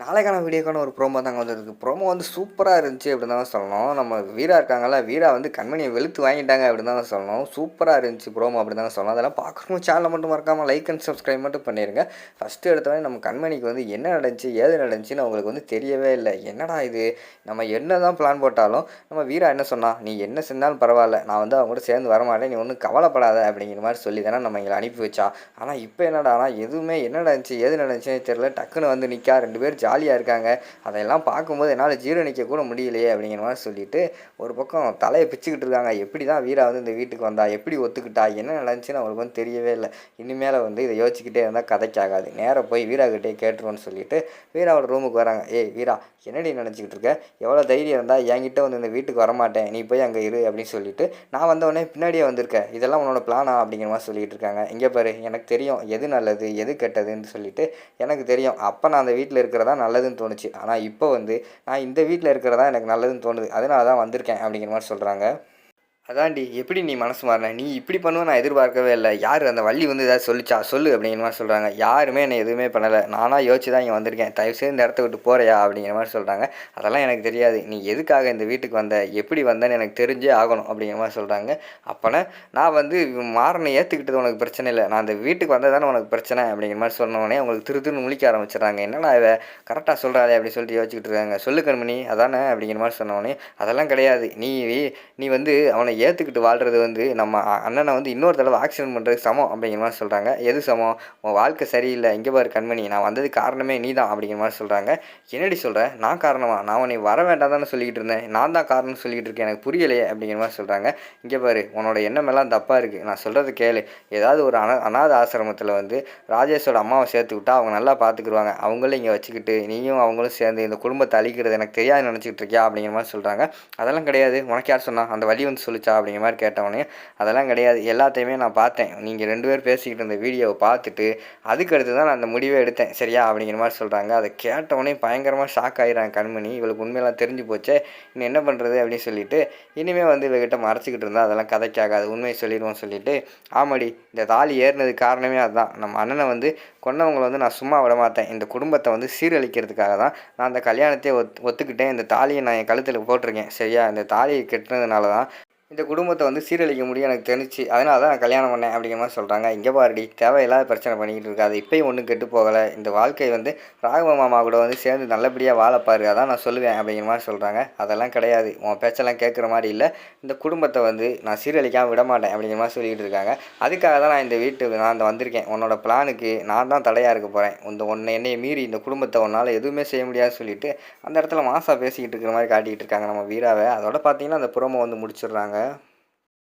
நாளைக்கான வீடியோக்கான ஒரு ப்ரோமோ தாங்க வந்திருக்கு ப்ரோமோ வந்து சூப்பராக இருந்துச்சு அப்படின்னு தான் சொல்லணும். நம்ம வீரா இருக்காங்கல்ல வீரா வந்து கண்மணியை வெளுத்து வாங்கிட்டாங்க அப்படின்னு தான் சொல்லணும். சூப்பராக இருந்துச்சு ப்ரோமோ அப்படின்னு தான் சொல்லணும். அதெல்லாம் பார்க்கணும் சேனலை மட்டும் மறக்காமல் லைக் அண்ட் சப்ஸ்கிரைப் மட்டும் பண்ணிடுங்க ஃபஸ்ட்டு எடுத்தவொடனே நம்ம கண்மணிக்கு வந்து என்ன நடந்துச்சு ஏது நடந்துச்சுன்னு அவங்களுக்கு வந்து தெரியவே இல்லை. என்னடா இது? நம்ம என்ன தான் பிளான் போட்டாலும் நம்ம வீரா என்ன சொன்னால் நீ என்ன செஞ்சாலும் பரவாயில்ல. நான் வந்து அவங்க கூட சேர்ந்து வரமாட்டேன். நீ ஒன்றும் கவலைப்படாத அப்படிங்கிற மாதிரி சொல்லி தானே நம்ம எங்களை அனுப்பி வச்சா. ஆனால் இப்போ என்னடா? ஆனால் எதுவுமே என்ன நடந்துச்சு ஏது நடந்துச்சுன்னு தெரியல. டக்குன்னு வந்து நிற்கா ரெண்டு பேர் ஜாலியாக இருக்காங்க. அதையெல்லாம் பார்க்கும்போது என்னால் ஜீரணிக்க கூட முடியலையே அப்படிங்கிற மாதிரி சொல்லிட்டு ஒரு பக்கம் தலையை பிச்சுக்கிட்டு இருக்காங்க. எப்படி தான் வீரா வந்து இந்த வீட்டுக்கு வந்தா? எப்படி ஒத்துக்கிட்டா? என்ன நடந்துச்சுன்னு அவங்களுக்கு வந்து தெரியவே இல்லை. இனிமேல் வந்து இதை யோசிச்சுக்கிட்டே இருந்தால் கதைக்காகாது. நேராக போய் வீராகிட்டே கேட்டுருவோன்னு சொல்லிட்டு வீராவோட ரூமுக்கு வராங்க. ஏய் வீரா என்னடி நினச்சிக்கிட்டு இருக்க? எவ்வளோ தைரியம் இருந்தால் என்கிட்ட வந்து இந்த வீட்டுக்கு வரமாட்டேன். நீ போய் அங்கே இரு அப்படின்னு சொல்லிட்டு நான் வந்தவொடனே பின்னாடியே வந்திருக்கேன் இதெல்லாம் உன்னோட பிளானா அப்படிங்கிற மாதிரி சொல்லிட்டு இருக்காங்க. இங்கே பாரு எனக்கு தெரியும். எது நல்லது? எது கெட்டதுன்னு சொல்லிட்டு எனக்கு தெரியும். அப்போ நான் அந்த வீட்டில் இருக்கிறதா நல்லதுன்னு தோணுச்சு. ஆனால் இப்போ வந்து நான் இந்த வீட்டில் இருக்கிறதா எனக்கு நல்லதுன்னு தோணுது. அதனால தான் வந்திருக்கேன் அப்படிங்கிற மாதிரி சொல்கிறாங்க அதான்டி எப்படி நீ மனசு மாறின? நீ இப்படி பண்ணுவ நான் எதிர்பார்க்கவே இல்லை. யார் அந்த வள்ளி வந்து ஏதாவது சொல்லிச்சா? சொல்லு அப்படிங்கிற மாதிரி சொல்கிறாங்க யாருமே என்னை எதுவுமே பண்ணலை. நானாக யோசிச்சு தான் இங்கே வந்திருக்கேன். தயவு செய்து இந்த இடத்த விட்டு போறியா? அப்படிங்கிற மாதிரி சொல்கிறாங்க அதெல்லாம் எனக்கு தெரியாது. நீ எதுக்காக இந்த வீட்டுக்கு வந்த? எப்படி வந்தேன்னு எனக்கு தெரிஞ்சே ஆகணும் அப்படிங்கிற மாதிரி சொல்கிறாங்க அப்போனா நான் வந்து மாறனை ஏற்றுக்கிட்டது உனக்கு பிரச்சனை இல்லை. நான் அந்த வீட்டுக்கு வந்தது தானே உனக்கு பிரச்சனை அப்படிங்கிற மாதிரி சொன்னோடனே உங்களுக்கு திரு திருன்னு முழிக்க ஆரம்பிச்சிடுறாங்க. என்னடா இவ? கரெக்டாக சொல்கிறாளே அப்படின்னு சொல்லிட்டு யோசிச்சுக்கிட்டு இருக்காங்க. சொல்லு கண்மணி அதானே அப்படிங்கிற மாதிரி சொன்னோடனே அதெல்லாம் கிடையாது. நீ நீ வந்து அவனை ஏற்றுக்கிட்டு வாழ்கிறது வந்து நம்ம அண்ணனை வந்து இன்னொரு தடவை ஆக்சிடென்ட் பண்ணுறது சமம் அப்படிங்கிற மாதிரி சொல்கிறாங்க எது சமம்? உன் வாழ்க்கை சரியில்லை இங்கே பாரு கண்மணி நான் வந்தது காரணமே நீ தான் அப்படிங்கிற மாதிரி சொல்கிறாங்க என்னடி சொல்கிறேன் நான் காரணமா? நான் உன்னை வர வேண்டாம் தானே சொல்லிக்கிட்டு இருந்தேன். நான் தான் காரணம் சொல்லிக்கிட்டு இருக்கேன். எனக்கு புரியலையே அப்படிங்கிற மாதிரி சொல்கிறாங்க இங்கே பாரு உன்னோட எண்ணமெல்லாம் தப்பாக இருக்குது நான் சொல்கிறது கேளு. ஏதாவது ஒரு அனா அநாத ஆசிரமத்தில் வந்து ராஜேஷோட அம்மாவை சேர்த்து விட்டா அவங்க நல்லா பார்த்துக்குருவாங்க அவங்களும் இங்கே வச்சுக்கிட்டு நீயும் அவங்களும் சேர்ந்து இந்த குடும்பத்தை அழிக்கிறது எனக்கு தெரியாது நினச்சிக்கிட்டு இருக்கியா அப்படிங்கிற மாதிரி சொல்கிறாங்க அதெல்லாம் கிடையாது. உனக்கு யார் சொன்னால் அந்த வழி வந்து சொல்லி. வந்துச்சா அப்படிங்கிற மாதிரி கேட்டவொடனே அதெல்லாம் கிடையாது. எல்லாத்தையுமே நான் பார்த்தேன். நீங்கள் ரெண்டு பேர் பேசிக்கிட்டு இருந்த வீடியோவை பார்த்துட்டு அதுக்கடுத்து தான் நான் அந்த முடிவை எடுத்தேன். சரியா? அப்படிங்கிற மாதிரி சொல்கிறாங்க அதை கேட்டவொடனே பயங்கரமாக ஷாக் ஆகிடுறாங்க கண்மணி. இவளுக்கு உண்மையெல்லாம் தெரிஞ்சு போச்சே. இன்னும் என்ன பண்ணுறது அப்படின்னு சொல்லிட்டு இனிமேல் வந்து இவகிட்ட மறைச்சிக்கிட்டு இருந்தால் அதெல்லாம் கதைக்காகாது. உண்மையை சொல்லிடுவோம் சொல்லிட்டு ஆமாடி இந்த தாலி ஏறினதுக்கு காரணமே அதுதான். நம்ம அண்ணனை வந்து கொன்னவங்களை வந்து நான் சும்மா விட மாட்டேன். இந்த குடும்பத்தை வந்து சீரழிக்கிறதுக்காக தான் நான் அந்த கல்யாணத்தையே ஒத் ஒத்துக்கிட்டேன். இந்த தாலியை நான் என் கழுத்தில் போட்டிருக்கேன். சரியா? இந்த தாலியை கெட்டினதுனால தான் இந்த குடும்பத்தை வந்து சீரழிக்க முடியும் எனக்கு தெரிஞ்சு. அதனால தான் நான் கல்யாணம் பண்ணேன் அப்படிங்கிற மாதிரி சொல்கிறாங்க இங்கே பாருடி தேவையில்லாத பிரச்சனை பண்ணிக்கிட்டு இருக்காது. இப்போயும் ஒன்றும் கெட்டு போகலை. இந்த வாழ்க்கை வந்து ராகவ மாமா கூட வந்து சேர்ந்து நல்லபடியாக வாழப்பாரு அதான் நான் சொல்லுவேன் அப்படிங்கிற மாதிரி சொல்கிறாங்க அதெல்லாம் கிடையாது. உன் பேச்செல்லாம் கேட்குற மாதிரி இல்லை. இந்த குடும்பத்தை வந்து நான் சீரழிக்காமல் விட மாட்டேன் அப்படிங்கிற மாதிரி சொல்லிக்கிட்டு இருக்காங்க. அதுக்காக தான் நான் இந்த வீட்டுக்கு நான் இந்த வந்திருக்கேன். உன்னோட பிளானுக்கு நான் தான் தடையாக இருக்க போகிறேன் இந்த ஒன்று என்னையை மீறி இந்த குடும்பத்தை உன்னால் எதுவுமே செய்ய முடியாதுன்னு சொல்லிட்டு அந்த இடத்துல மாசா பேசிக்கிட்டு இருக்கிற மாதிரி காட்டிக்கிட்டு இருக்காங்க நம்ம வீராவை. அதோட பார்த்தீங்கன்னா அந்த புறமை வந்து முடிச்சிடுறாங்க. saya